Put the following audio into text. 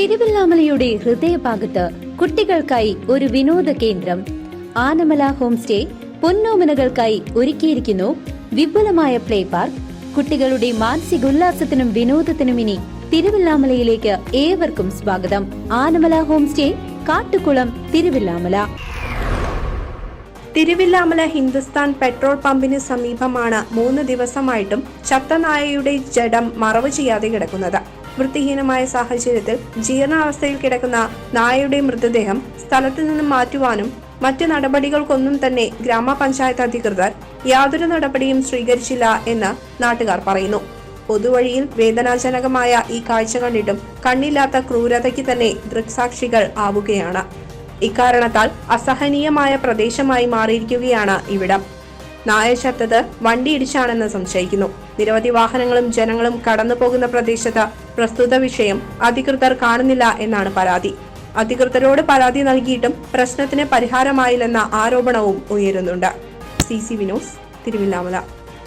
തിരുവല്ലാമലയുടെ ഹൃദയഭാഗത്ത് കുട്ടികൾക്കായി ഒരു വിനോദ കേന്ദ്രം. ആനമല ഹോം സ്റ്റേ പൊന്നോമനകൾക്കായി ഒരുക്കിയിരിക്കുന്നു. വിപുലമായ പ്ലേ പാർക്ക്. കുട്ടികളുടെ മാനസിക ഉല്ലാസത്തിനും വിനോദത്തിനും ഇനി തിരുവല്ലാമലയിലേക്ക് ഏവർക്കും സ്വാഗതം. Anamala home stay Kattukulam Thiruvillamala. Thiruvillamala Hindustan petrol പമ്പിന് സമീപമാണ് മൂന്ന് ദിവസമായിട്ടും ചത്തനായയുടെ ജഡം മറവ് ചെയ്യാതെ കിടക്കുന്നത്. വൃത്തിഹീനമായ സാഹചര്യത്തിൽ ജീർണാവസ്ഥയിൽ കിടക്കുന്ന നായയുടെ മൃതദേഹം സ്ഥലത്തു നിന്നും മാറ്റുവാനും മറ്റ് നടപടികൾക്കൊന്നും തന്നെ ഗ്രാമപഞ്ചായത്ത് അധികൃതർ യാതൊരു നടപടിയും സ്വീകരിച്ചില്ല എന്ന് നാട്ടുകാർ പറയുന്നു. പൊതുവഴിയിൽ വേദനാജനകമായ ഈ കാഴ്ച കണ്ടിട്ടും കണ്ണില്ലാത്ത ക്രൂരതയ്ക്ക് തന്നെ ദൃക്സാക്ഷികൾ ആവുകയാണ്. ഇക്കാരണത്താൽ അസഹനീയമായ പ്രദേശമായി മാറിയിരിക്കുകയാണ് ഇവിടം. നായ ചത്തത് വണ്ടിയിടിച്ചാണെന്ന് സംശയിക്കുന്നു. നിരവധി വാഹനങ്ങളും ജനങ്ങളും കടന്നു പോകുന്ന പ്രദേശത്ത് പ്രസ്തുത വിഷയം അധികൃതർ കാണുന്നില്ല എന്നാണ് പരാതി. അധികൃതരോട് പരാതി നൽകിയിട്ടും പ്രശ്നത്തിന് പരിഹാരമായില്ലെന്ന ആരോപണവും ഉയരുന്നുണ്ട്. സി സി വിനോസ് തിരുവില്ലാമല.